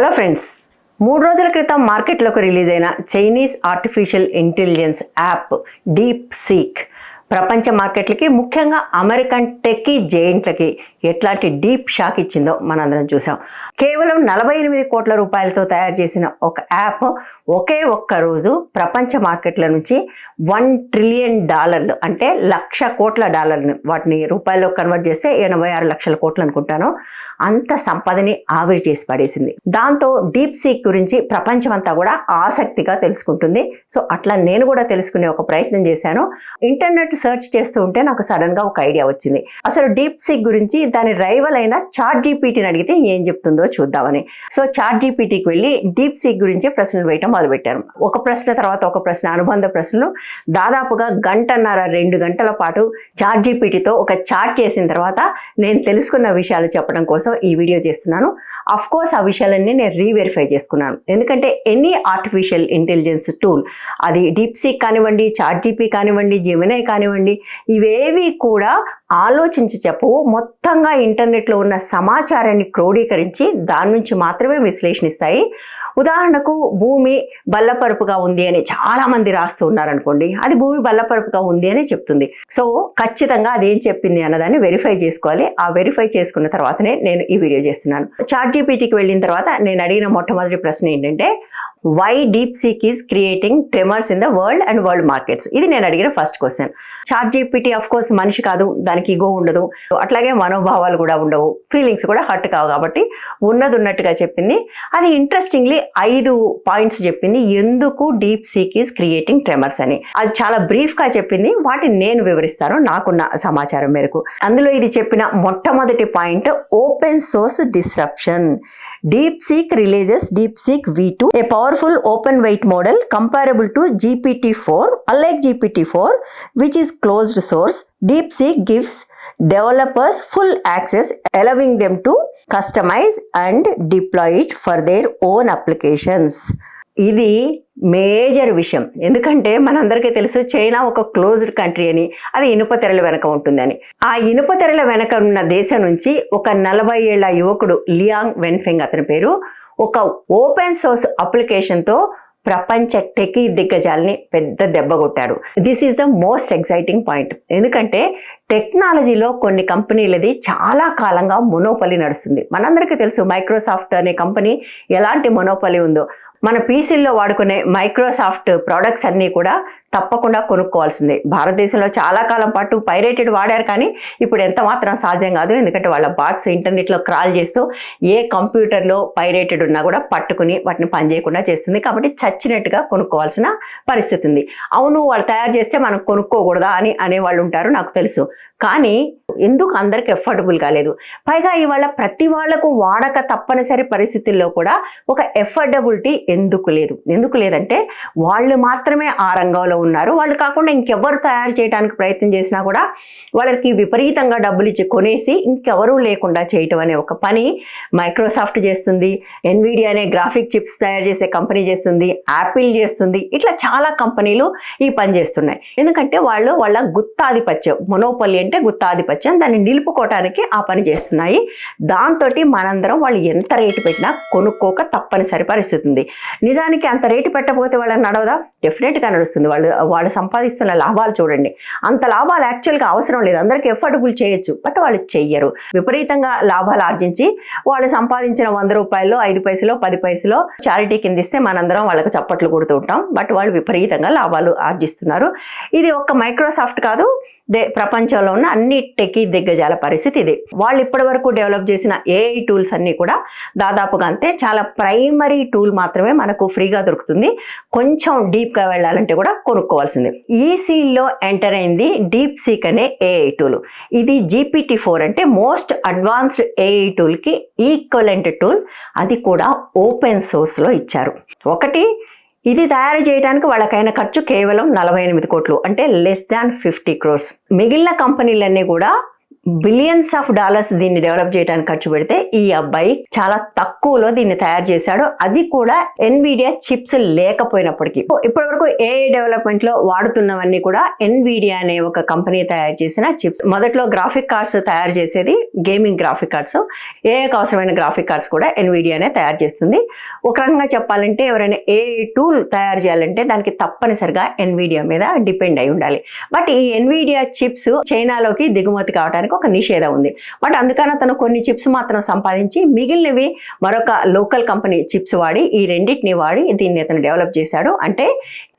Hello friends మూడు రోజుల క్రితం మార్కెట్లోకి రిలీజ్ అయిన Chinese artificial intelligence app DeepSeek ప్రపంచ మార్కెట్లకి ముఖ్యంగా అమెరికన్ టెక్కీ జెయింట్లకి ఎట్లాంటి డీప్ షాక్ ఇచ్చిందో మనందరం చూసాం. కేవలం నలభై ఎనిమిది కోట్ల రూపాయలతో తయారు చేసిన ఒక యాప్ ఒకే ఒక్క రోజు ప్రపంచ మార్కెట్ల నుంచి వన్ ట్రిలియన్ డాలర్లు అంటే లక్ష కోట్ల డాలర్లు వాటిని రూపాయల్లో కన్వర్ట్ చేస్తే ఎనభై ఆరు లక్షల కోట్లు అనుకుంటాను. అంత సంపదని ఆవిరి చేసి పడేసింది. దాంతో డీప్ సీక్ గురించి ప్రపంచమంతా కూడా ఆసక్తిగా తెలుసుకుంటుంది. సో అట్లా నేను కూడా తెలుసుకునే ఒక ప్రయత్నం చేశాను. ఇంటర్నెట్ సెర్చ్ చేస్తూ ఉంటే నాకు సడన్గా ఒక ఐడియా వచ్చింది. అసలు డీప్ సిక్ గురించి దాని రైవల్ అయిన చాట్ జీపీటీని అడిగితే ఏం చెప్తుందో చూద్దామని. సో చాట్ జీపీటీకి వెళ్ళి డీప్ సిక్ గురించి ప్రశ్నలు వేయటం మొదలుపెట్టాను ఒక ప్రశ్న తర్వాత ఒక ప్రశ్న అనుబంధ ప్రశ్నలు. దాదాపుగా గంటన్నర రెండు గంటల పాటు చాట్ జీపీటీతో ఒక చాట్ చేసిన తర్వాత నేను తెలుసుకున్న విషయాలు చెప్పడం కోసం ఈ వీడియో చేస్తున్నాను. అఫ్ కోర్స్ ఆ విషయాలన్నీ నేను రీవెరిఫై చేసుకున్నాను. ఎందుకంటే ఎనీ ఆర్టిఫిషియల్ ఇంటెలిజెన్స్ టూల్ అది డీప్ సిక్ కానివ్వండి చాట్ జీపీ కానివ్వండి జెమినై కానివ్వండి ఇవేవి కూడా ఆలోచించి చెప్పు. మొత్తంగా ఇంటర్నెట్లో ఉన్న సమాచారాన్ని క్రోడీకరించి దాని నుంచి మాత్రమే విశ్లేషణిస్తాయి. ఉదాహరణకు భూమి బల్లపరుపుగా ఉంది అని చాలామంది రాస్తూ ఉన్నారనుకోండి. అది భూమి బల్లపరుపుగా ఉంది అని చెప్తుంది. సో ఖచ్చితంగా అది ఏం చెప్పింది అన్నదాన్ని వెరిఫై చేసుకోవాలి. ఆ వెరిఫై చేసుకున్న తర్వాతనే నేను ఈ వీడియో చేస్తున్నాను. చాట్ జీపీటీకి వెళ్ళిన తర్వాత నేను అడిగిన మొట్టమొదటి ప్రశ్న ఏంటంటే why DeepSeek is creating tremors in the world and world markets ఇది నేను అడిగిన first question ChatGPT of course మనిషి కాదు దానికి ఇగో ఉండదు. అట్లాగే మనోభావాలు కూడా ఉండవు. ఫీలింగ్స్ కూడా హర్ట్ కావు కాబట్టి ఉన్నది ఉన్నట్టుగా చెప్పింది. అది ఇంట్రెస్టింగ్లీ ఐదు పాయింట్స్ చెప్పింది. ఎందుకు DeepSeek is creating tremors అని? అది చాలా బ్రీఫ్గా చెప్పింది. వాటిని నేను వివరిస్తాను. నాకున్న సమాచారం మేరకు. అందులో ఇది చెప్పిన మొట్టమొదటి point open source disruption DeepSeek releases DeepSeek V2, a powerful open weight model comparable to GPT-4. Unlike GPT-4, which is closed source, DeepSeek gives developers full access, allowing them to customize and deploy it for their own applications. ఇది major విషయం. ఎందుకంటే మనందరికీ తెలుసు China ఒక closed country అని అది ఇనుప తెరల వెనక ఉంటుందని. ఆ ఇనుప తెరల వెనక ఉన్న దేశం నుంచి ఒక నలభై ఏళ్ళ యువకుడు లియాంగ్ వెన్ఫెంగ్ అతని పేరు ఒక ఓపెన్ సోర్స్ అప్లికేషన్తో ప్రపంచ టెకీ దిగ్గజాలని పెద్ద దెబ్బ కొట్టాడు. This is the most exciting point ఎందుకంటే టెక్నాలజీలో కొన్ని కంపెనీలది చాలా కాలంగా మొనోపలి నడుస్తుంది. మనందరికీ తెలుసు మైక్రోసాఫ్ట్ అనే కంపెనీ ఎలాంటి మొనోపలి ఉందో. మన పీసీల్లో వాడుకునే మైక్రోసాఫ్ట్ ప్రోడక్ట్స్ అన్నీ కూడా తప్పకుండా కొనుక్కోవాల్సిందే. భారతదేశంలో చాలా కాలం పాటు పైరేటెడ్ వాడారు కానీ ఇప్పుడు ఎంత మాత్రం సాధ్యం కాదు. ఎందుకంటే వాళ్ళ బాట్స్ ఇంటర్నెట్లో క్రాల్ చేస్తూ ఏ కంప్యూటర్లో పైరేటెడ్ ఉన్నా కూడా పట్టుకుని వాటిని పనిచేయకుండా చేస్తుంది. కాబట్టి చచ్చినట్టుగా కొనుక్కోవాల్సిన పరిస్థితి ఉంది. అవును వాళ్ళు తయారు చేస్తే మనం కొనుక్కోకూడదా అని అనేవాళ్ళు ఉంటారు నాకు తెలుసు. కానీ ఎందుకు అందరికి ఎఫర్డబుల్ కాలేదు? పైగా ఇవాళ ప్రతి వాళ్ళకు వాడక తప్పనిసరి పరిస్థితుల్లో కూడా ఒక ఎఫర్డబిలిటీ ఎందుకు లేదు? ఎందుకు లేదంటే వాళ్ళు మాత్రమే ఆ రంగంలో ఉన్నారు. వాళ్ళు కాకుండా ఇంకెవరు తయారు చేయడానికి ప్రయత్నం చేసినా కూడా వాళ్ళకి విపరీతంగా డబ్బులు ఇచ్చి కొనేసి ఇంకెవరూ లేకుండా చేయటం అనే ఒక పని మైక్రోసాఫ్ట్ చేస్తుంది. ఎన్విడి అనే గ్రాఫిక్ చిప్స్ తయారు చేసే కంపెనీ చేస్తుంది. యాపిల్ చేస్తుంది. ఇట్లా చాలా కంపెనీలు ఈ పని చేస్తున్నాయి. ఎందుకంటే వాళ్ళు వాళ్ళ గుత్తాధిపత్యం మొనోపల్లి ఏంటంటే గుత్తాధిపత్యం దాన్ని నిలుపుకోవటానికి ఆ పని చేస్తున్నాయి. దాంతో మనందరం వాళ్ళు ఎంత రేటు పెట్టినా కొనుక్కోక తప్పనిసరి పరిస్థితి ఉంది నిజానికి అంత రేటు పెట్టకపోతే వాళ్ళని నడవదా? డెఫినెట్గా నడుస్తుంది. వాళ్ళు వాళ్ళు సంపాదిస్తున్న లాభాలు చూడండి. అంత లాభాలు యాక్చువల్గా అవసరం లేదు. అందరికీ ఎఫర్డబుల్ చేయొచ్చు. బట్ వాళ్ళు చెయ్యరు. విపరీతంగా లాభాలు ఆర్జించి వాళ్ళు సంపాదించిన వంద రూపాయలు ఐదు పైసలు పది పైసలు చారిటీ కింద ఇస్తే మనందరం వాళ్ళకి చప్పట్లు కొడుతూ ఉంటాం. బట్ వాళ్ళు విపరీతంగా లాభాలు ఆర్జిస్తున్నారు. ఇది ఒక్క మైక్రోసాఫ్ట్ కాదు. దే ప్రపంచంలో ఉన్న అన్ని టెకీ దిగ్గజాల పరిస్థితి ఇది. వాళ్ళు ఇప్పటి వరకు డెవలప్ చేసిన ఏఐ టూల్స్ అన్నీ కూడా దాదాపుగా అంతే. చాలా ప్రైమరీ టూల్ మాత్రమే మనకు ఫ్రీగా దొరుకుతుంది. కొంచెం డీప్గా వెళ్ళాలంటే కూడా కొనుక్కోవాల్సింది. ఈ సీల్లో ఎంటర్ అయింది డీప్ సీక్ అనే ఏఐ టూల్. ఇది జీపీటీ ఫోర్ అంటే మోస్ట్ అడ్వాన్స్డ్ ఏఐ టూల్కి ఈక్వలెంట్ టూల్. అది కూడా ఓపెన్ సోర్స్లో ఇచ్చారు. ఒకటి ఇది తయారు చేయడానికి వాళ్ళకైన ఖర్చు కేవలం నలభై ఎనిమిది కోట్లు అంటే లెస్ దాన్ ఫిఫ్టీ క్రోర్స్ మిగిలిన కంపెనీలన్నీ కూడా బిలియన్స్ ఆఫ్ డాలర్స్ దీన్ని డెవలప్ చేయడానికి ఖర్చు పెడితే ఈ అబ్బాయి చాలా తక్కువలో దీన్ని తయారు చేశాడు. అది కూడా ఎన్విడియా చిప్స్ లేకపోయినప్పటికీ. ఇప్పటి వరకు ఏ డెవలప్మెంట్లో వాడుతున్నవన్నీ కూడా ఎన్విడియా అనే ఒక కంపెనీ తయారు చేసిన చిప్స్ మొదట్లో గ్రాఫిక్ కార్డ్స్ తయారు చేసేది గేమింగ్ గ్రాఫిక్ కార్డ్స్ ఏ అవసరమైన గ్రాఫిక్ కార్డ్స్ కూడా ఎన్విడియానే తయారు చేస్తుంది. ఒక రకంగా చెప్పాలంటే ఎవరైనా ఏ టూల్ తయారు చేయాలంటే దానికి తప్పనిసరిగా ఎన్విడియా మీద డిపెండ్ అయి ఉండాలి. బట్ ఈ ఎన్విడియా చిప్స్ చైనాలోకి దిగుమతి కావడానికి ఒక నిషేధం ఉంది. బట్ అందుకని అతను కొన్ని చిప్స్ మాత్రం సంపాదించి మిగిలినవి మరొక లోకల్ కంపెనీ చిప్స్ వాడి ఈ రెండింటిని వాడి దీన్ని అతను డెవలప్ చేశాడు. అంటే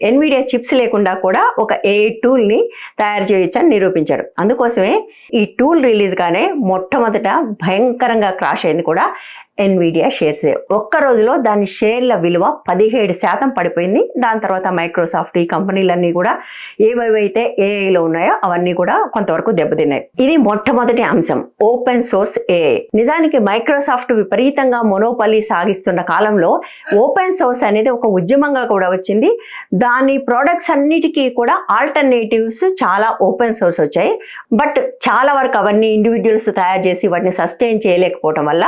ఎన్విడియా చిప్స్ లేకుండా కూడా ఒక ఏ టూల్ని తయారు చేయొచ్చని నిరూపించాడు. అందుకోసమే ఈ టూల్ రిలీజ్గానే మొట్టమొదట భయంకరంగా క్రాష్ అయింది కూడా ఎన్విడియా షేర్స్ ఒక్క రోజులో దాని షేర్ల విలువ పదిహేడు శాతం పడిపోయింది. దాని తర్వాత మైక్రోసాఫ్ట్ ఈ కంపెనీలన్నీ కూడా ఏవేవైతే ఏఐలో ఉన్నాయో అవన్నీ కూడా కొంతవరకు దెబ్బతిన్నాయి. ఇది మొట్టమొదటి అంశం. ఓపెన్ సోర్స్ ఏఐ నిజానికి మైక్రోసాఫ్ట్ విపరీతంగా మొనోపలి సాగిస్తున్న కాలంలో ఓపెన్ సోర్స్ అనేది ఒక ఉద్యమంగా కూడా వచ్చింది. దా దాని ప్రోడక్ట్స్ అన్నిటికీ కూడా ఆల్టర్నేటివ్స్ చాలా ఓపెన్ సోర్స్ వచ్చాయి. బట్ చాలా వరకు అవన్నీ ఇండివిజువల్స్ తయారు చేసి వాటిని సస్టైన్ చేయలేకపోవడం వల్ల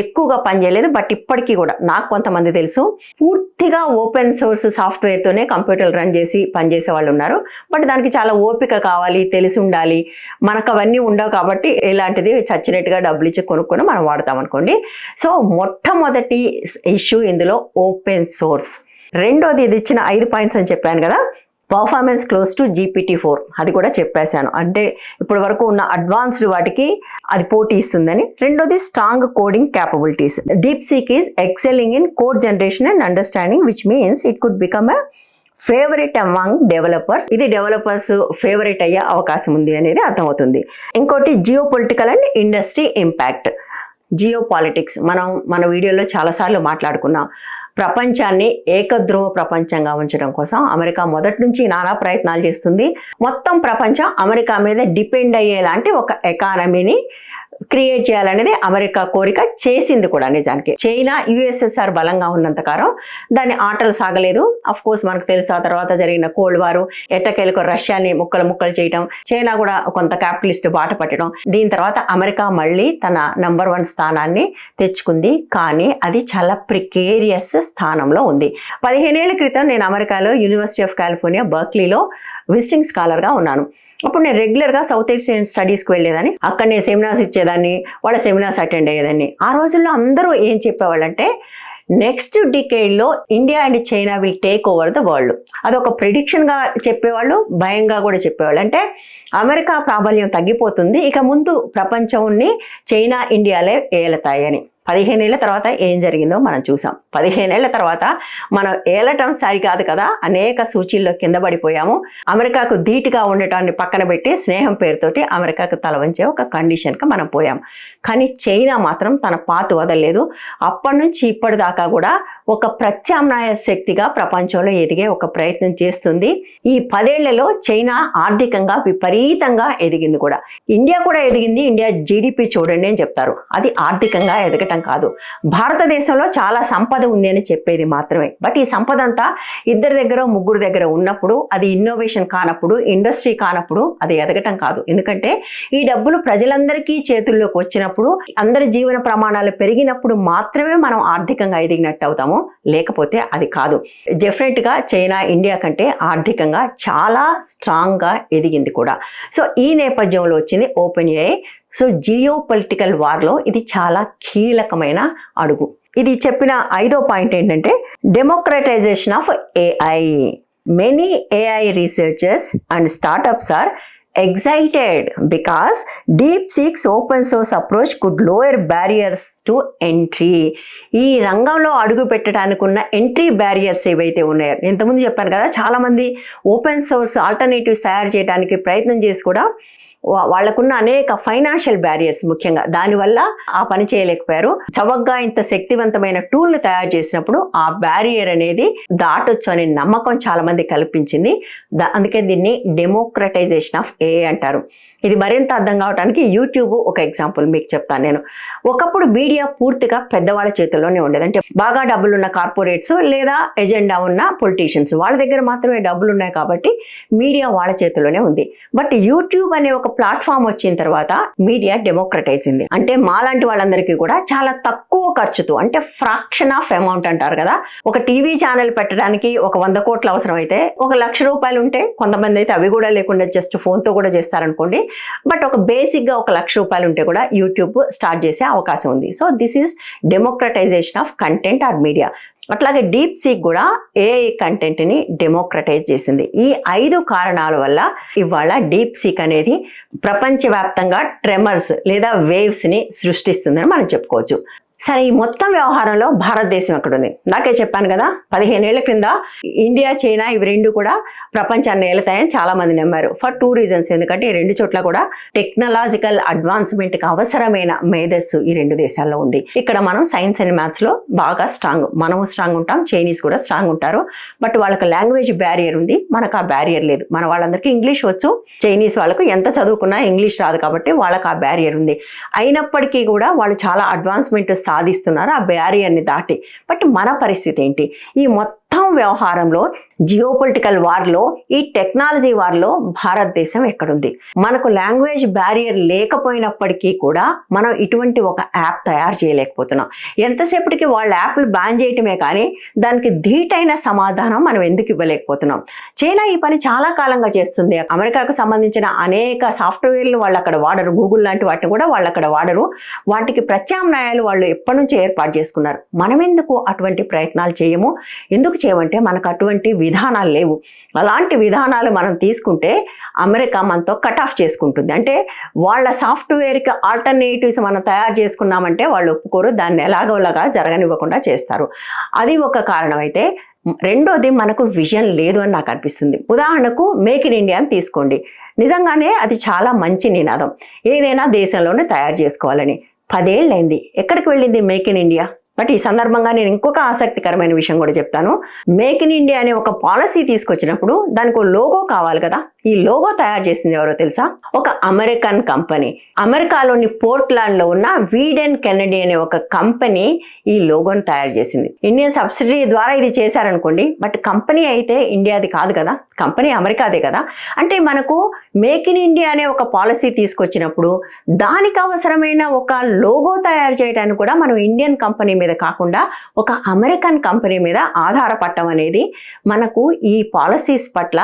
ఎక్కువగా పనిచేయలేదు బట్ ఇప్పటికీ కూడా నాకు కొంతమంది తెలుసు పూర్తిగా ఓపెన్ సోర్స్ సాఫ్ట్వేర్తోనే కంప్యూటర్ రన్ చేసి పనిచేసే వాళ్ళు ఉన్నారు. బట్ దానికి చాలా ఓపిక కావాలి తెలిసి ఉండాలి. మనకు అవన్నీ ఉండవు కాబట్టి ఇలాంటిది చచ్చినట్టుగా డబ్బులు ఇచ్చి కొనుక్కొని మనం వాడతాం అనుకోండి. సో మొట్టమొదటి ఇష్యూ ఇందులో ఓపెన్ సోర్స్ రెండోది ఇది ఇచ్చిన ఐదు పాయింట్స్ అని చెప్పాను కదా. Performance close to GPT four అది కూడా చెప్పేశాను. అంటే ఇప్పటి వరకు ఉన్న అడ్వాన్స్డ్ వాటికి అది పోటీ ఇస్తుందని. రెండోది strong coding capabilities DeepSeek is excelling in code generation and understanding which means it could become a favourite among developers ఇది డెవలపర్స్ ఫేవరెట్ అయ్యే అవకాశం ఉంది అనేది అర్థమవుతుంది. ఇంకోటి geopolitical and industry impact geopolitics మనం మన వీడియోలో చాలాసార్లు మాట్లాడుకున్నాం. ప్రపంచాన్ని ఏకధ్రువ ప్రపంచంగా ఉంచడం కోసం అమెరికా మొదటి నుంచి నానా ప్రయత్నాలు చేస్తుంది. మొత్తం ప్రపంచం అమెరికా మీద డిపెండ్ అయ్యేలాంటి ఒక ఎకానమీని క్రియేట్ చేయాలనేది అమెరికా కోరిక చేసింది కూడా నిజానికి. చైనా యుఎస్ఎస్ఆర్ బలంగా ఉన్నంతకాలం దాని ఆటలు సాగలేదు. అఫ్ కోర్స్ మనకు తెలుసు ఆ తర్వాత జరిగిన కోల్డ్ వారు ఎట్టకేలకు రష్యాని ముక్కలు ముక్కలు చేయడం చైనా కూడా కొంత క్యాపిటలిస్ట్ బాట పట్టడం దీని తర్వాత అమెరికా మళ్ళీ తన నంబర్ వన్ స్థానాన్ని తెచ్చుకుంది. కానీ అది చాలా ప్రికేరియస్ స్థానంలో ఉంది. పదిహేనేళ్ళ క్రితం నేను అమెరికాలో యూనివర్సిటీ ఆఫ్ కాలిఫోర్నియా బర్క్లీలో విజిటింగ్ స్కాలర్గా ఉన్నాను. అప్పుడు నేను రెగ్యులర్గా సౌత్ ఏషియన్ స్టడీస్కి వెళ్ళేదాన్ని. అక్కడ నేను సెమినార్స్ ఇచ్చేదాన్ని వాళ్ళ సెమినార్స్ అటెండ్ అయ్యేదాన్ని. ఆ రోజుల్లో అందరూ ఏం చెప్పేవాళ్ళంటే next డికేడ్లో India and China will take over the world అదొక ప్రిడిక్షన్గా చెప్పేవాళ్ళు భయంగా కూడా చెప్పేవాళ్ళు. అంటే అమెరికా ప్రాబల్యం తగ్గిపోతుంది ఇక ముందు ప్రపంచంని చైనా ఇండియాలే ఏలతాయని పదిహేనేళ్ళ తర్వాత ఏం జరిగిందో మనం చూసాం. పదిహేనేళ్ళ తర్వాత మనం ఏలటం సరికాదు కదా అనేక సూచీల్లో కింద పడిపోయాము. అమెరికాకు ధీటుగా ఉండటాన్ని పక్కన పెట్టి స్నేహం పేరుతోటి అమెరికాకు తల వంచే ఒక కండిషన్కి మనం పోయాం. కానీ చైనా మాత్రం తన పాత వదలలేదు. అప్పటి నుంచి ఇప్పటిదాకా కూడా ఒక ప్రత్యామ్నాయ శక్తిగా ప్రపంచంలో ఎదిగే ఒక ప్రయత్నం చేస్తుంది. ఈ పదేళ్ళలో చైనా ఆర్థికంగా విపరీతంగా ఎదిగింది కూడా. ఇండియా కూడా ఎదిగింది. ఇండియా జీడిపి చూడండి అని చెప్తారు. అది ఆర్థికంగా ఎదగటం కాదు. భారతదేశంలో చాలా సంపద ఉంది అని చెప్పేది మాత్రమే. బట్ ఈ సంపద అంతా ఇద్దరి దగ్గర ముగ్గురు దగ్గర ఉన్నప్పుడు అది ఇన్నోవేషన్ కానప్పుడు ఇండస్ట్రీ కానప్పుడు అది ఎదగటం కాదు. ఎందుకంటే ఈ డబ్బులు ప్రజలందరికీ చేతుల్లోకి వచ్చినప్పుడు అందరి జీవన ప్రమాణాలు పెరిగినప్పుడు మాత్రమే మనం ఆర్థికంగా ఎదిగినట్టు అవుతాము. లేకపోతే అది కాదు. డెఫినెట్గా చైనా ఇండియా కంటే ఆర్థికంగా చాలా స్ట్రాంగ్గా ఎదిగింది కూడా. సో ఈ నేపథ్యంలో వచ్చింది open AI so geopolitical వార్లో ఇది చాలా కీలకమైన అడుగు. ఇది చెప్పిన ఐదో పాయింట్ ఏంటంటే democratisation of AI many AI researchers and startups are excited because DeepSeek's open source approach could lower barriers to entry ఈ రంగంలో అడుగు పెట్టడానికి ఉన్న ఎంట్రీ బ్యారియర్స్ ఏవైతే ఉన్నాయో ఇంతకుముందు చెప్పాను కదా చాలామంది ఓపెన్ సోర్స్ ఆల్టర్నేటివ్స్ తయారు చేయడానికి ప్రయత్నం చేసి కూడా వాళ్ళకున్న అనేక ఫైనాన్షియల్ బ్యారియర్స్ ముఖ్యంగా. దానివల్ల ఆ పని చేయలేకపోయారు. చవకగా ఇంత శక్తివంతమైన టూల్ని తయారు చేసినప్పుడు ఆ బ్యారియర్ అనేది దాటొచ్చు అనే నమ్మకం చాలా మంది కల్పించింది. దా- అందుకే దీన్ని డెమోక్రటైజేషన్ ఆఫ్ ఏ అంటారు. ఇది మరింత అర్థం కావడానికి యూట్యూబ్ ఒక ఎగ్జాంపుల్ మీకు చెప్తాను నేను. ఒకప్పుడు మీడియా పూర్తిగా పెద్దవాళ్ళ చేతుల్లోనే ఉండేది. అంటే బాగా డబ్బులు ఉన్న కార్పొరేట్స్ లేదా ఎజెండా ఉన్న పొలిటీషియన్స్ వాళ్ళ దగ్గర మాత్రమే డబ్బులు ఉన్నాయి కాబట్టి మీడియా వాళ్ళ చేతుల్లోనే ఉంది. బట్ యూట్యూబ్ అనే ఒక ప్లాట్ఫామ్ వచ్చిన తర్వాత మీడియా డెమోక్రటైజ్ అయింది అంటే మాలాంటి వాళ్ళందరికీ కూడా చాలా తక్కువ ఖర్చుతో అంటే ఫ్రాక్షన్ ఆఫ్ అమౌంట్ అంటారు కదా ఒక టీవీ ఛానల్ పెట్టడానికి ఒక వంద కోట్లు అవసరం అయితే ఒక లక్ష రూపాయలు ఉంటే కొంతమంది అయితే అవి కూడా లేకుండా జస్ట్ ఫోన్తో కూడా చేస్తారనుకోండి బట్ ఒక బేసిక్గా ఒక లక్ష రూపాయలు ఉంటే కూడా యూట్యూబ్ స్టార్ట్ చేసే అవకాశం ఉంది. So this is democratisation of content or media. అట్లాగే డీప్ సీక్ కూడా ఏఐ కంటెంట్ని డెమోక్రటైజ్ చేసింది. ఈ ఐదు కారణాల వల్ల ఇవాళ డీప్ సీక్ అనేది ప్రపంచవ్యాప్తంగా ట్రెమర్స్ లేదా వేవ్స్ని సృష్టిస్తుందని మనం చెప్పుకోవచ్చు. సరే ఈ మొత్తం వ్యవహారంలో భారతదేశం ఎక్కడుంది? నాకే చెప్పాను కదా పదిహేను ఏళ్ళ క్రింద ఇండియా చైనా ఇవి రెండు కూడా ప్రపంచాన్ని ఏలుతాయని చాలా మంది నమ్మారు. ఫర్ టూ రీజన్స్ ఎందుకంటే ఈ రెండు చోట్ల కూడా టెక్నాలజికల్ అడ్వాన్స్మెంట్కి అవసరమైన మేధస్సు ఈ రెండు దేశాల్లో ఉంది. ఇక్కడ మనం సైన్స్ అండ్ మ్యాథ్స్లో బాగా స్ట్రాంగ్ మనము స్ట్రాంగ్ ఉంటాం చైనీస్ కూడా స్ట్రాంగ్ ఉంటారు. బట్ వాళ్ళకి లాంగ్వేజ్ బ్యారియర్ ఉంది. మనకు ఆ బ్యారియర్ లేదు. మన వాళ్ళందరికీ ఇంగ్లీష్ వచ్చు. చైనీస్ వాళ్ళకు ఎంత చదువుకున్నా ఇంగ్లీష్ రాదు కాబట్టి వాళ్ళకి ఆ బ్యారియర్ ఉంది. అయినప్పటికీ కూడా వాళ్ళు చాలా అడ్వాన్స్మెంట్ సాధిస్తున్నారు ఆ బ్యారియర్ని దాటి. బట్ మన పరిస్థితి ఏంటి? ఈ మొత్తం వ్యవహారంలో జియోపొలిటికల్ వార్లో ఈ టెక్నాలజీ వార్లో భారతదేశం ఎక్కడుంది? మనకు లాంగ్వేజ్ బ్యారియర్ లేకపోయినప్పటికీ కూడా మనం ఇటువంటి ఒక యాప్ తయారు చేయలేకపోతున్నాం. ఎంతసేపటికి వాళ్ళ యాప్లు బ్యాన్ చేయటమే కానీ దానికి ధీటైన సమాధానం మనం ఎందుకు ఇవ్వలేకపోతున్నాం? చైనా ఈ పని చాలా కాలంగా చేస్తుంది. అమెరికాకు సంబంధించిన అనేక సాఫ్ట్వేర్లు వాళ్ళు అక్కడ వాడరు. గూగుల్ లాంటి వాటిని కూడా వాళ్ళు అక్కడ వాడరు. వాటికి ప్రత్యామ్నాయాలు వాళ్ళు ఎప్పటి నుంచో ఏర్పాటు చేసుకున్నారు. మనం ఎందుకు అటువంటి ప్రయత్నాలు చేయము? ఎందుకు చేయమంటే మనకు అటువంటి విధానాలు లేవు. అలాంటి విధానాలు మనం తీసుకుంటే అమెరికా మనతో కట్ ఆఫ్ చేసుకుంటుంది. అంటే వాళ్ళ సాఫ్ట్వేర్కి ఆల్టర్నేటివ్స్ మనం తయారు చేసుకున్నామంటే వాళ్ళు ఒప్పుకోరు దాన్ని ఎలాగోలాగా జరగనివ్వకుండా చేస్తారు. అది ఒక కారణం అయితే రెండోది మనకు విజన్ లేదు అని నాకు అనిపిస్తుంది. ఉదాహరణకు మేక్ ఇన్ ఇండియా అని తీసుకోండి. నిజంగానే అది చాలా మంచి నినాదం. ఏదైనా దేశంలోనే తయారు చేసుకోవాలని. పదేళ్ళైంది. ఎక్కడికి వెళ్ళింది మేక్ ఇన్ ఇండియా? బట్ ఈ సందర్భంగా నేను ఇంకొక ఆసక్తికరమైన విషయం కూడా చెప్తాను. మేక్ ఇన్ ఇండియా అనే ఒక పాలసీ తీసుకొచ్చినప్పుడు దానికి లోగో కావాలి కదా. ఈ లోగో తయారు చేసింది ఎవరో తెలుసా? ఒక అమెరికన్ కంపెనీ. అమెరికాలోని పోర్ట్లాండ్లో ఉన్న వీడెన్ కెనడీ అనే ఒక కంపెనీ ఈ లోగోని తయారు చేసింది. ఇండియన్ సబ్సిడీ ద్వారా ఇది చేశారనుకోండి బట్ కంపెనీ అయితే ఇండియాది కాదు కదా. కంపెనీ అమెరికాదే కదా. అంటే మనకు మేక్ ఇన్ ఇండియా అనే ఒక పాలసీ తీసుకొచ్చినప్పుడు దానికి అవసరమైన ఒక లోగో తయారు చేయడానికి కూడా మనం ఇండియన్ కంపెనీ మీద కాకుండా ఒక అమెరికన్ కంపెనీ మీద ఆధారపడటం అనేది మనకు ఈ పాలసీస్ పట్ల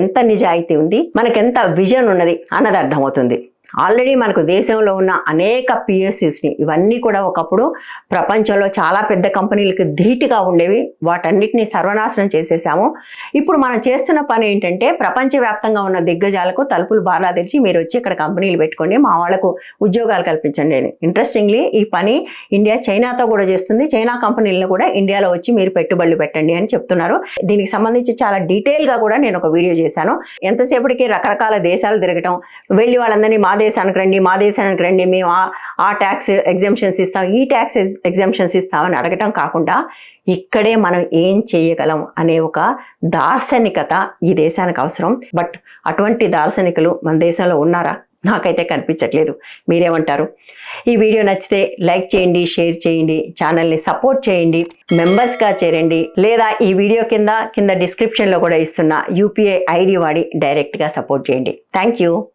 ఎంత నిజాయితీ ఉంది మనకెంత విజన్ ఉన్నది అన్నది అర్థమవుతుంది. ఆల్రెడీ మనకు దేశంలో ఉన్న అనేక పిఎస్యూస్ని ఇవన్నీ కూడా ఒకప్పుడు ప్రపంచంలో చాలా పెద్ద కంపెనీలకు ధీటుగా ఉండేవి. వాటన్నిటిని సర్వనాశనం చేసేసాము. ఇప్పుడు మనం చేస్తున్న పని ఏంటంటే ప్రపంచవ్యాప్తంగా ఉన్న దిగ్గజాలకు తలుపులు బాగా తెరిచి మీరు వచ్చి ఇక్కడ కంపెనీలు పెట్టుకోండి. మా వాళ్ళకు ఉద్యోగాలు కల్పించండి. అని ఇంట్రెస్టింగ్లీ ఈ పని ఇండియా చైనాతో కూడా చేస్తుంది. చైనా కంపెనీలను కూడా ఇండియాలో వచ్చి మీరు పెట్టుబడులు పెట్టండి అని చెప్తున్నారు. దీనికి సంబంధించి చాలా డీటెయిల్గా కూడా నేను ఒక వీడియో చేశాను. ఎంతసేపటికి రకరకాల దేశాలు తిరగటం వెళ్ళి వాళ్ళందరినీ మా దేశానికి రండి మా దేశానికి రండి మేము ఆ- ఆ ట్యాక్స్ ఎగ్జామ్షన్స్ ఇస్తాం ఈ ట్యాక్స్ ఎగ్జామ్షన్స్ ఇస్తామని అడగటం కాకుండా ఇక్కడే మనం ఏం చేయగలం అనే ఒక దార్శనికత ఈ దేశానికి అవసరం. బట్ అటువంటి దార్శనికులు మన దేశంలో ఉన్నారా? నాకైతే కనిపించట్లేదు. మీరేమంటారు? ఈ వీడియో నచ్చితే లైక్ చేయండి షేర్ చేయండి ఛానల్ని సపోర్ట్ చేయండి మెంబర్స్గా చేరండి లేదా ఈ వీడియో కింద కింద డిస్క్రిప్షన్లో కూడా ఇస్తున్న యూపీఐ ఐడి వాడి డైరెక్ట్గా సపోర్ట్ చేయండి. Thank you.